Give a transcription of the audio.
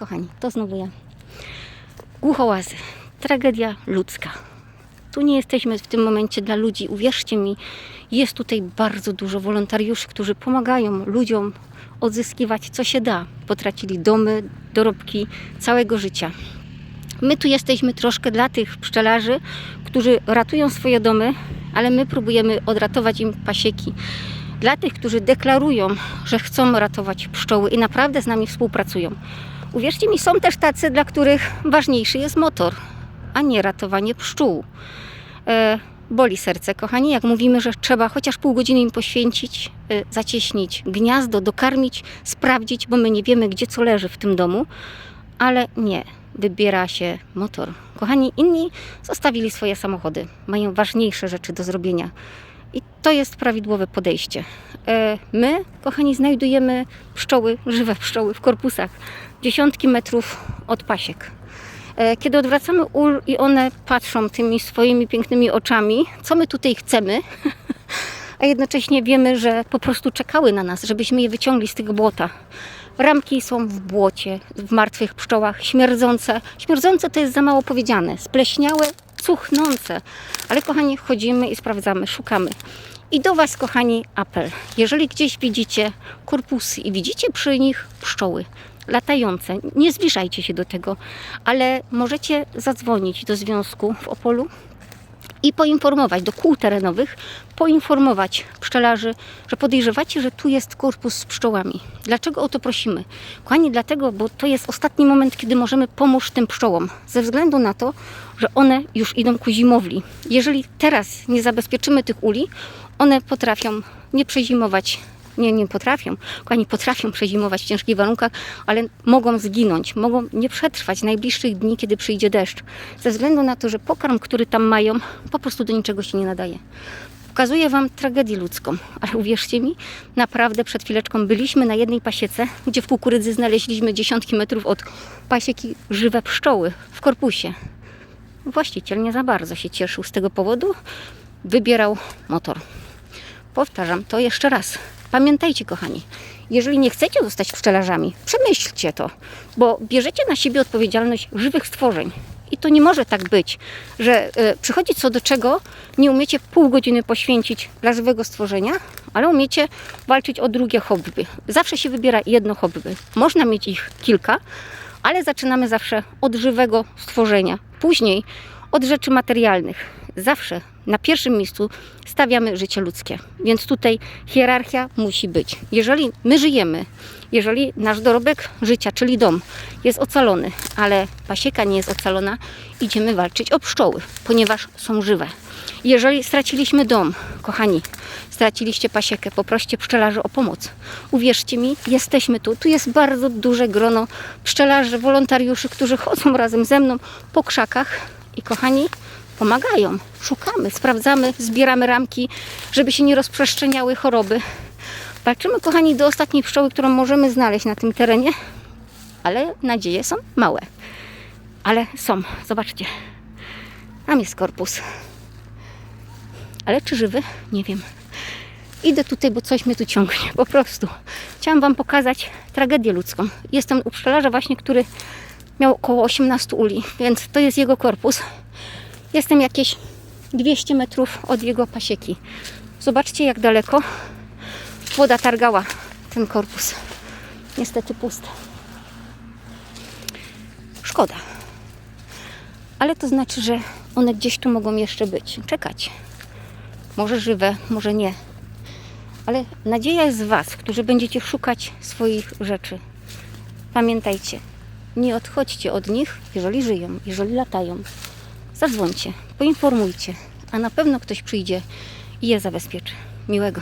Kochani, to znowu ja. Głuchołazy. Tragedia ludzka. Tu nie jesteśmy w tym momencie dla ludzi. Uwierzcie mi, jest tutaj bardzo dużo wolontariuszy, którzy pomagają ludziom odzyskiwać co się da. Potracili domy, dorobki całego życia. My tu jesteśmy troszkę dla tych pszczelarzy, którzy ratują swoje domy, ale my próbujemy odratować im pasieki. Dla tych, którzy deklarują, że chcą ratować pszczoły i naprawdę z nami współpracują. Uwierzcie mi, są też tacy, dla których ważniejszy jest motor, a nie ratowanie pszczół. E, boli serce, kochani, jak mówimy, że trzeba chociaż pół godziny im poświęcić, e, zacieśnić gniazdo, dokarmić, sprawdzić, bo my nie wiemy, gdzie co leży w tym domu, ale nie, wybiera się motor. Kochani, inni zostawili swoje samochody, mają ważniejsze rzeczy do zrobienia. To jest prawidłowe podejście. E, My, kochani, znajdujemy pszczoły, żywe pszczoły w korpusach, dziesiątki metrów od pasiek. E, Kiedy odwracamy ul i one patrzą tymi swoimi pięknymi oczami, co my tutaj chcemy, a jednocześnie wiemy, że po prostu czekały na nas, żebyśmy je wyciągli z tego błota. Ramki są w błocie, w martwych pszczołach, śmierdzące. Śmierdzące to jest za mało powiedziane. Spleśniałe, cuchnące. Ale kochani, chodzimy i sprawdzamy, szukamy. I do Was, kochani, apel. Jeżeli gdzieś widzicie korpusy i widzicie przy nich pszczoły latające, nie zbliżajcie się do tego, ale możecie zadzwonić do związku w Opolu i poinformować do kół terenowych, poinformować pszczelarzy, że podejrzewacie, że tu jest korpus z pszczołami. Dlaczego o to prosimy? Kochani, dlatego, bo to jest ostatni moment, kiedy możemy pomóc tym pszczołom, ze względu na to, że one już idą ku zimowli. Jeżeli teraz nie zabezpieczymy tych uli, one potrafią nie przezimować nie, nie potrafią. Kochani, potrafią przezimować w ciężkich warunkach, ale mogą zginąć, mogą nie przetrwać najbliższych dni, kiedy przyjdzie deszcz. Ze względu na to, że pokarm, który tam mają, po prostu do niczego się nie nadaje. Pokazuję Wam tragedię ludzką, ale uwierzcie mi, naprawdę przed chwileczką byliśmy na jednej pasiece, gdzie w kukurydzy znaleźliśmy dziesiątki metrów od pasieki żywe pszczoły w korpusie. Właściciel nie za bardzo się cieszył z tego powodu, wybierał motor. Powtarzam to jeszcze raz. Pamiętajcie, kochani, jeżeli nie chcecie zostać pszczelarzami, przemyślcie to, bo bierzecie na siebie odpowiedzialność żywych stworzeń. I to nie może tak być, że e, przychodzi co do czego, nie umiecie pół godziny poświęcić dla żywego stworzenia, ale umiecie walczyć o drugie hobby. Zawsze się wybiera jedno hobby. Można mieć ich kilka, ale zaczynamy zawsze od żywego stworzenia. Później od rzeczy materialnych. Zawsze na pierwszym miejscu stawiamy życie ludzkie. Więc tutaj hierarchia musi być. Jeżeli my żyjemy, jeżeli nasz dorobek życia, czyli dom, jest ocalony, ale pasieka nie jest ocalona, idziemy walczyć o pszczoły, ponieważ są żywe. Jeżeli straciliśmy dom, kochani, straciliście pasiekę, poproście pszczelarzy o pomoc. Uwierzcie mi, jesteśmy tu. Tu jest bardzo duże grono pszczelarzy, wolontariuszy, którzy chodzą razem ze mną po krzakach i kochani, pomagają. Szukamy, sprawdzamy, zbieramy ramki, żeby się nie rozprzestrzeniały choroby. Walczymy, kochani, do ostatniej pszczoły, którą możemy znaleźć na tym terenie, ale nadzieje są małe. Ale są, zobaczcie. Tam jest korpus. Ale czy żywy? Nie wiem. Idę tutaj, bo coś mnie tu ciągnie, po prostu. Chciałam Wam pokazać tragedię ludzką. Jestem u pszczelarza właśnie, który miał około 18 uli, więc to jest jego korpus. Jestem jakieś 200 metrów od jego pasieki. Zobaczcie, jak daleko woda targała ten korpus. Niestety pusty. Szkoda. Ale to znaczy, że one gdzieś tu mogą jeszcze być. Czekać. Może żywe, może nie. Ale nadzieja jest z Was, którzy będziecie szukać swoich rzeczy. Pamiętajcie, nie odchodźcie od nich, jeżeli żyją, jeżeli latają. Zadzwońcie, poinformujcie, a na pewno ktoś przyjdzie i je zabezpieczy. Miłego.